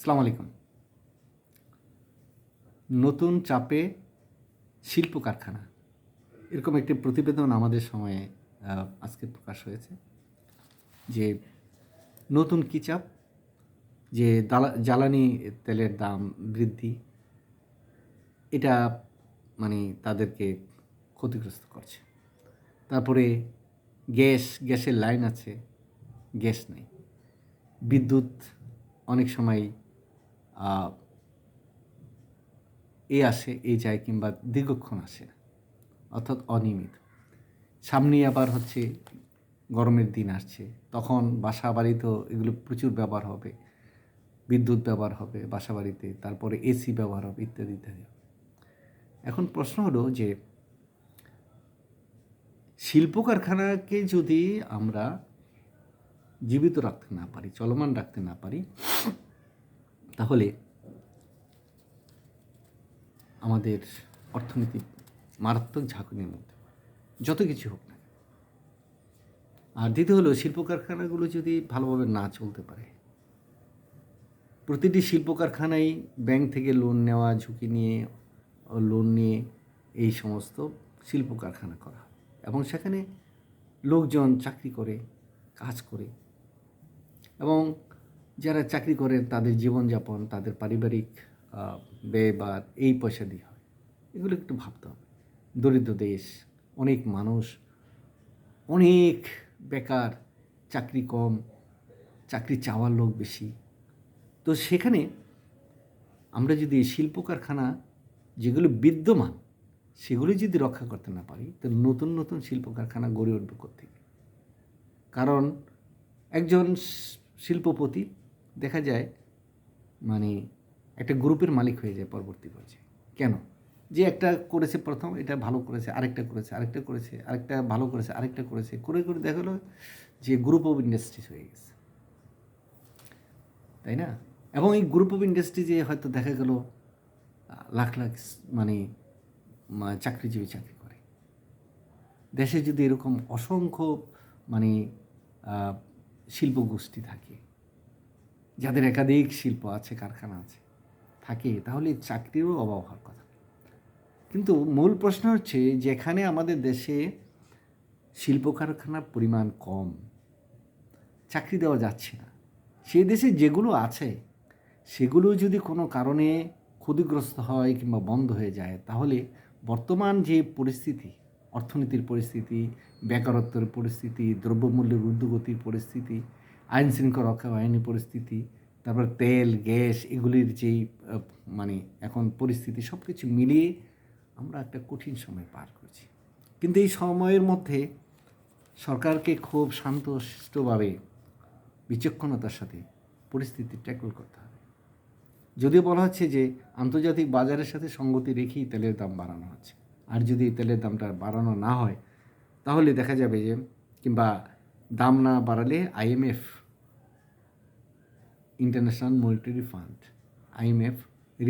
আসসালামু আলাইকুম। নতুন চাপে শিল্প কারখানা। এরকম একটি প্রতিবেদন আমাদের সময়ে আজকে প্রকাশ হয়েছে যে নতুন কী চাপ? যে জ্বালানি তেলের দাম বৃদ্ধি, এটা মানে তাদেরকে ক্ষতিগ্রস্ত করছে। তারপরে গ্যাস, গ্যাসের লাইন আছে, গ্যাস নেই। বিদ্যুৎ অনেক সময় এ আসে, এ যায় কিংবা দীর্ঘক্ষণ আসে, অর্থাৎ অনিয়মিত। সামনে আবার হচ্ছে গরমের দিন আসছে, তখন বাসা বাড়িতেও এগুলো প্রচুর ব্যবহার হবে, বিদ্যুৎ ব্যবহার হবে বাসা বাড়িতে তারপরে এসি ব্যবহার হবে, ইত্যাদি ইত্যাদি। এখন প্রশ্ন হলো যে শিল্প কারখানাকে যদি আমরা জীবিত রাখতে না পারি, চলমান রাখতে না পারি তাহলে আমাদের অর্থনীতি মারাত্মক ঝাঁকুনির মধ্যে। যত কিছু হোক না আর দ্বিতীয় হলো শিল্প কারখানাগুলো যদি ভালোভাবে না চলতে পারে, প্রতিটি শিল্প কারখানায় ব্যাংক থেকে লোন নেওয়া, ঝুঁকি নিয়ে লোন নিয়ে এই সমস্ত শিল্প কারখানা করা। এবং সেখানে লোকজন চাকরি করে, কাজ করে। এবং যারা চাকরি করেন, তাদের জীবনযাপন, তাদের পারিবারিক ব্যয় বা এই পয়সা দিয়ে হয়। এগুলো একটু ভাবতে হবে। দরিদ্র দেশ, অনেক মানুষ, অনেক বেকার, চাকরি কম, চাকরি চাওয়ার লোক বেশি। তো সেখানে আমরা যদি শিল্প কারখানা যেগুলো বিদ্যমান, সেগুলো যদি রক্ষা করতে না পারি তাহলে নতুন নতুন শিল্প কারখানা গড়ে উঠবে কোথেকে কারণ একজন শিল্পপতি দেখা যায় মানে একটা গ্রুপের মালিক হয়ে যায় পরবর্তী পর্যায়ে। কেন? যে একটা করেছে প্রথম, এটা ভালো করেছে, আরেকটা করেছে আরেকটা করেছে, আরেকটা ভালো করেছে, আরেকটা করেছে, করে করে দেখা গেলো যে গ্রুপ অফ ইন্ডাস্ট্রিজ হয়ে গেছে। তাই না? এবং এই গ্রুপ অফ ইন্ডাস্ট্রিজে হয়তো দেখা গেল, লাখ লাখ মানে চাকরিজীবী চাকরি করে। দেশে যদি এরকম অসংখ্য মানে শিল্প গোষ্ঠী থাকে যাদের একাধিক শিল্প আছে, কারখানা আছে, থাকে, তাহলে চাকরিরও অভাব হওয়ার কথা। কিন্তু মূল প্রশ্ন হচ্ছে যেখানে আমাদের দেশে শিল্প কারখানার পরিমাণ কম, চাকরি দেওয়া যাচ্ছে না সেই দেশে যেগুলো আছে, সেগুলো যদি কোনো কারণে ক্ষতিগ্রস্ত হয় কিংবা বন্ধ হয়ে যায়, তাহলে বর্তমান যে পরিস্থিতি, অর্থনীতির পরিস্থিতি, বেকারত্বের পরিস্থিতি, দ্রব্যমূল্যের ঊর্ধ্বগতির পরিস্থিতি আইন শৃঙ্খলা রক্ষা বাহিনীর পরিস্থিতি, তারপর তেল, গ্যাস এগুলির যেই মানে এখন পরিস্থিতি সব কিছু মিলিয়ে আমরা একটা কঠিন সময় পার করছি। কিন্তু এই সময়ের মধ্যে সরকারকে খুব শান্তশিষ্টভাবে বিচক্ষণতার সাথে পরিস্থিতি ট্যাকল করতে হবে। যদিও বলা হচ্ছে যে আন্তর্জাতিক বাজারের সাথে সঙ্গতি রেখেই তেলের দাম বাড়ানো হচ্ছে। আর যদি এই তেলের দামটা বাড়ানো না হয়, তাহলে দেখা যাবে যে কিংবা দাম না বাড়ালে IMF International Monetary Fund IMF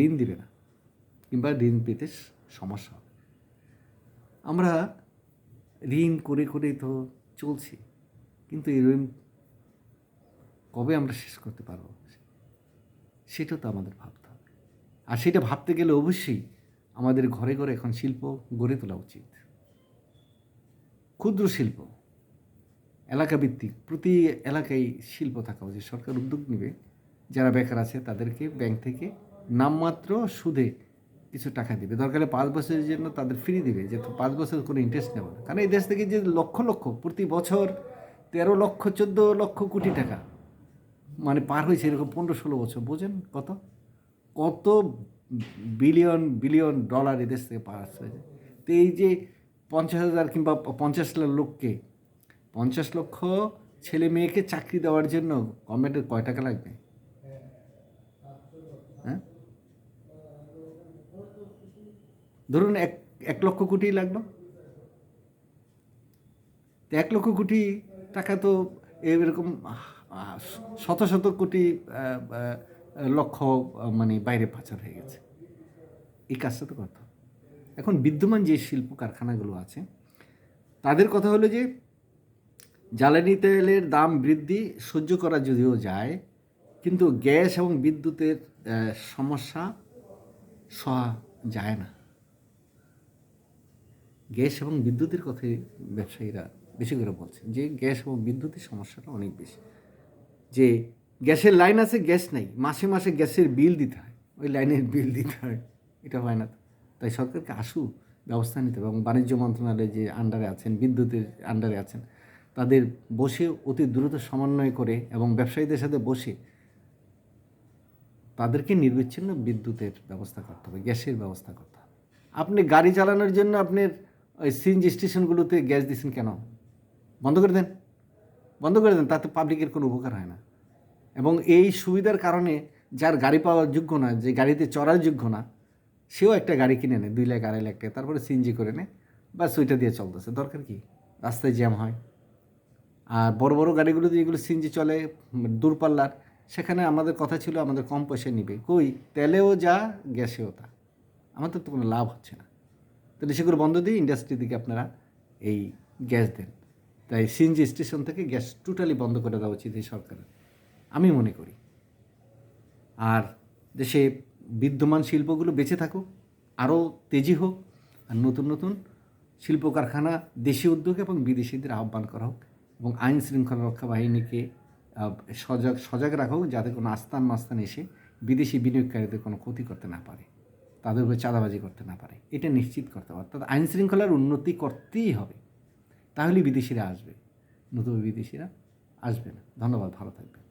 ঋণ দিবে না, কিংবা ঋণ পেতে সমস্যা হবে। আমরা ঋণ করে করেই তো চলছি, কিন্তু এই ঋণ কবে আমরা শেষ করতে পারব? সেটা তো আমাদের ভাবতে হবে। আর সেটা ভাবতে গেলে অবশ্যই আমাদের ঘরে ঘরে এখন শিল্প গড়ে তোলা উচিত। ক্ষুদ্র শিল্প, এলাকাভিত্তিক, প্রতি এলাকায় শিল্প থাকা উচিত। সরকার উদ্যোগ নেবে। যারা বেকার আছে, তাদেরকে ব্যাংক থেকে নামমাত্র সুদে কিছু টাকা দিবে। দরকারে পাঁচ বছরের জন্য তাদের ফ্রি দিবে যে পাঁচ বছর কোনো ইন্টারেস্ট নেবে না। কারণ এই দেশ থেকে যে লক্ষ লক্ষ, প্রতি বছর তেরো লক্ষ, চোদ্দ লক্ষ কোটি টাকা মানে পার হয়েছে এরকম পনেরো ষোলো বছর, বোঝেন কত? কত বিলিয়ন বিলিয়ন ডলার এদেশ থেকে পার হয়েছে। তো এই যে পঞ্চাশ হাজার কিংবা পঞ্চাশ লাখ লোককে, পঞ্চাশ লক্ষ ছেলে মেয়েকে চাকরি দেওয়ার জন্য গভর্নমেন্টের কয় টাকা লাগবে হ্যাঁ ধরুন এক এক লক্ষ কোটি লাগল। এক লক্ষ কোটি টাকা তো এরকম শত শত কোটি লক্ষ মানে বাইরে পাচার হয়ে গেছে। এই কাজটা তো হবে। এখন বিদ্যমান যে শিল্প কারখানাগুলো আছে, তাদের কথা হলো যে, জ্বালানি তেলের দাম বৃদ্ধি সহ্য করা যদিও যায়, কিন্তু গ্যাস এবং বিদ্যুতের সমস্যা সহা যায় না। গ্যাস এবং বিদ্যুতের কথাই ব্যবসায়ীরা বেশি করে বলছেন যে গ্যাস এবং বিদ্যুতের সমস্যাটা অনেক বেশি। যে গ্যাসের লাইন আছে, গ্যাস নাই, মাসে মাসে গ্যাসের বিল দিতে হয়, ওই লাইনের বিল দিতে হয়, এটা হয় না। তাই সরকারকে আসু ব্যবস্থা নিতে হবে এবং বাণিজ্য মন্ত্রণালয়ে যে আন্ডারে আছেন, বিদ্যুতের আন্ডারে আছেন, তাদের বসে অতি দ্রুত সমন্বয় করে এবং ব্যবসায়ীদের সাথে বসে তাদেরকে নির্বিচ্ছিন্ন বিদ্যুতের ব্যবস্থা করতে হবে, গ্যাসের ব্যবস্থা করতে হবে। আপনি গাড়ি চালানোর জন্য আপনার ওই সিএনজি স্টেশনগুলোতে গ্যাস দিচ্ছেন কেন? বন্ধ করে দেন। বন্ধ করে দেন, তাতে পাবলিকের কোনো উপকার হয় না। এবং এই সুবিধার কারণে যার গাড়ি পাওয়ার যোগ্য না, যে গাড়িতে চড়ার যোগ্য না, সেও একটা গাড়ি কিনে নেয়, দুই লাখ, আড়াই লাখ তারপরে সিএনজি করে নেয় বা সুইটা দিয়ে চলতেছে। দরকার কি? রাস্তায় জ্যাম হয়। আর বড় বড় গাড়িগুলো যেগুলো সিএনজি চলে, দূরপাল্লার, সেখানে আমাদের কথা ছিল, আমাদের কম পয়সা নিবে। কই? তেলেও যা, গ্যাসেও তা। আমাদের তো কোনো লাভ হচ্ছে না। তাহলে সেগুলো বন্ধ দিয়ে ইন্ডাস্ট্রি দিকে আপনারা এই গ্যাস দেন। তাই সিএনজি স্টেশন থেকে গ্যাস টোটালি বন্ধ করে দেওয়া উচিত এই সরকারের। আমি মনে করি। আর দেশে বিদ্যমান শিল্পগুলো বেঁচে থাকুক, আরও তেজি হোক, আর নতুন নতুন শিল্প কারখানা দেশি উদ্যোগ এবং বিদেশিদের আহ্বান করা হোক এবং আইন শৃঙ্খলা রক্ষা বাহিনীকে সজাগ সজাগ রাখা হোক যাতে কোনো আস্থান মাস্তান এসে বিদেশি বিনিয়োগকারীদের কোনো ক্ষতি করতে না পারে। তাদের উপরে চাঁদাবাজি করতে না পারে। এটা নিশ্চিত করতে হবে। অর্থাৎ আইন শৃঙ্খলার উন্নতি করতেই হবে। তাহলে বিদেশিরা আসবে। নতুন বিদেশিরা আসবে না। ধন্যবাদ। ভালো থাকবেন।